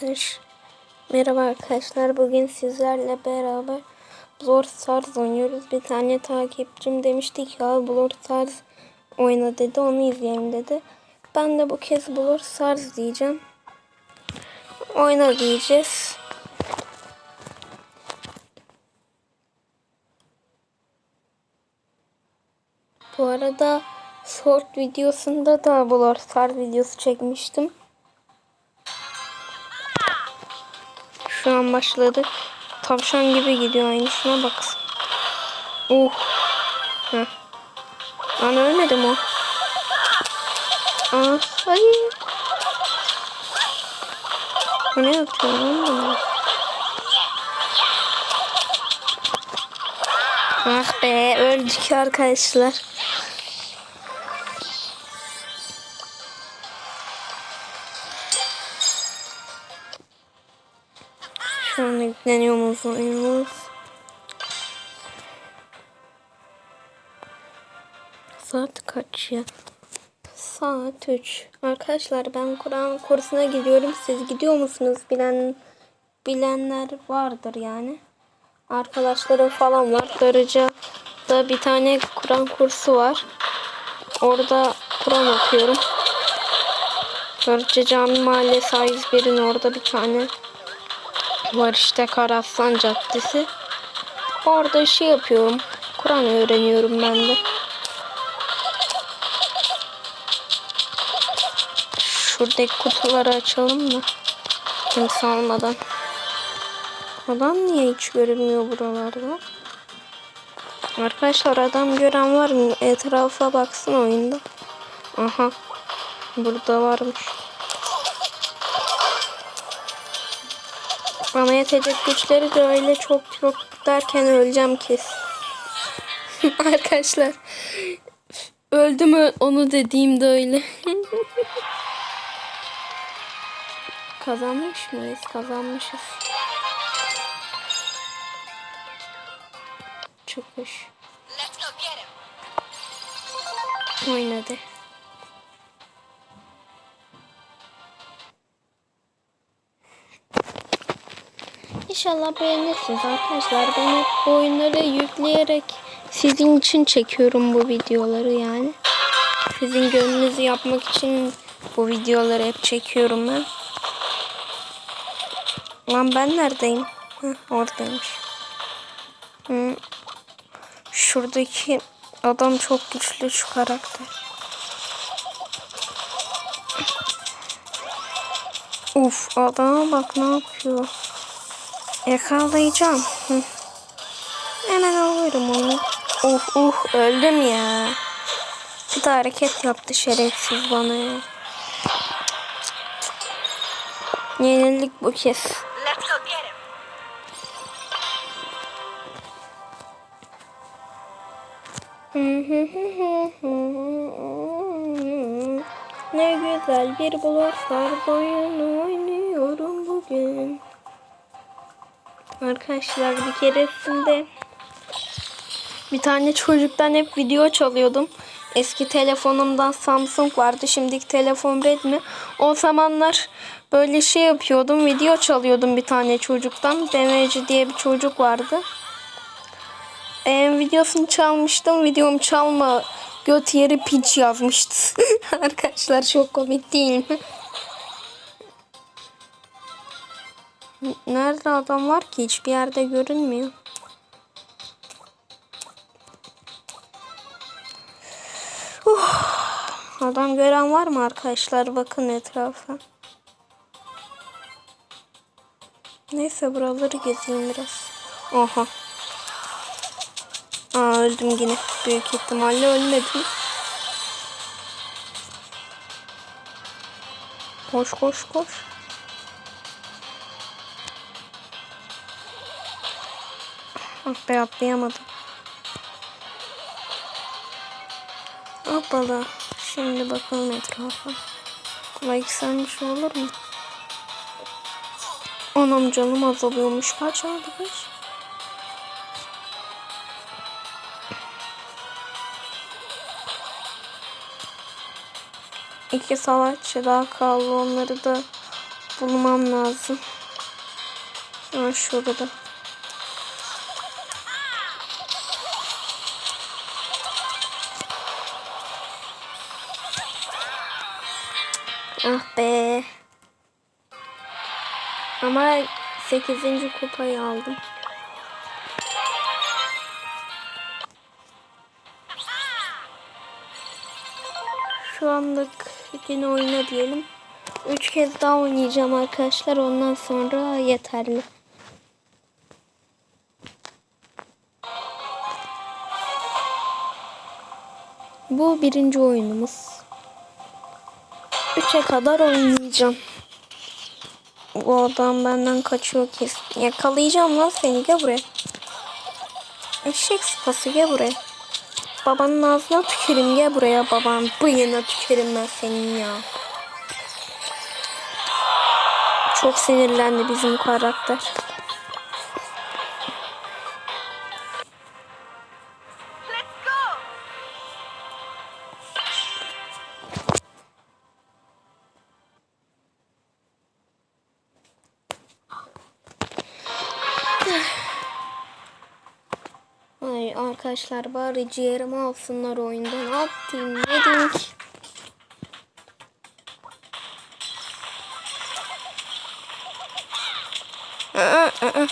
Arkadaş, merhaba arkadaşlar. Bugün sizlerle beraber Blur Stars oynuyoruz. Bir tane takipçim demişti ki ya Blur Stars oyna dedi. Onu izleyelim dedi. Ben de bu kez Blur Stars diyeceğim. Oyna diyeceğiz. Bu arada short videosunda da Blur Stars videosu çekmiştim. Şu an başladık. Tavşan gibi gidiyor aynı. Şuna bak. Uh. Heh. Lan ölmedim o. Aa, hayır. Bu ne yapıyor lan? Ah be öldük arkadaşlar. Yükleniyoruz oyunumuz. Saat kaç ya? Saat 3. Arkadaşlar ben Kur'an kursuna gidiyorum. Siz gidiyor musunuz? Bilen bilenler vardır yani. Arkadaşlarım falan var. Darıca'da bir tane Kur'an kursu var. Orada Kur'an okuyorum. Darıca Cami Mahallesi A101'in orada bir tane var işte Karaslan Caddesi. Orada şey yapıyorum. Kur'an öğreniyorum ben de. Şuradaki kutuları açalım da. Kimse almadan. Adam niye hiç görünmüyor buralarda? Arkadaşlar adam gören var mı? Etrafa baksın oyunda. Aha. Burada varmış. Bana yetecek güçleri de öyle çok çok derken öleceğim kes. Arkadaşlar öldü mü onu dediğimde öyle. Kazanmış mıyız? Kazanmışız. Çok hoş. Oynadı. İnşallah beğenirsiniz arkadaşlar. Ben hep bu oyunları yükleyerek sizin için çekiyorum bu videoları yani. Sizin gönlünüzü yapmak için bu videoları hep çekiyorum ben. Lan ben neredeyim? Heh, oradaymış. Hı. Şuradaki adam çok güçlü şu karakter. Uf adama bak ne yapıyor. Yakalayacağım. Hı. Hemen alırım onu. Uh uh öldüm ya. Bir de hareket yaptı şerefsiz bana ya. Yenildik bu kez. Ne güzel bir bloklar oyunu oynuyorum bugün. Arkadaşlar bir keresinde bir tane çocuktan hep video çalıyordum. Eski telefonumdan Samsung vardı. Şimdiki telefon Redmi. O zamanlar böyle şey yapıyordum. Video çalıyordum bir tane çocuktan. Demeci diye bir çocuk vardı. Ee, videosunu çalmıştım. Videom çalma göt yeri piç yazmıştı. Arkadaşlar çok komik değil mi? Nerede adam var ki? Hiçbir yerde görünmüyor. Uh, adam gören var mı arkadaşlar? Bakın etrafa. Neyse buraları gezeyim biraz. Oha. Aa öldüm yine. Büyük ihtimalle ölmedim. Koş koş koş. Ah be atlayamadım. Hoppala. Şimdi bakalım etrafa. Kolay güzelmiş olur mu? Anam canım azalıyormuş. Kaç aldı kaç? İki savaşçı daha kaldı. Onları da bulmam lazım. Ha şurada. Ah be. Ama 8. kupayı aldım. Şu anlık yine oyna diyelim. Üç kez daha oynayacağım arkadaşlar. Ondan sonra yeterli. Bu birinci oyunumuz. Üçe kadar oynayacağım. Bu adam benden kaçıyor kesin. Yakalayacağım lan seni gel buraya. Eşek sıpası gel buraya. Babanın ağzına tükürüm gel buraya baban. Bıyığına tükürüm ben senin ya. Çok sinirlendi bizim karakter. Ay arkadaşlar bari ciğerimi alsınlar oyundan. Ne diyeyim ki? Aa, aa.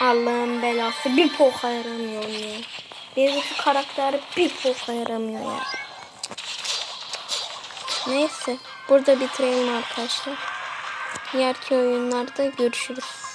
Allah'ın belası bir poka yaramıyor ya. Bizdeki karakter bir poka yaramıyor ya. Neyse burada bitirelim arkadaşlar. Diğerki oyunlarda görüşürüz.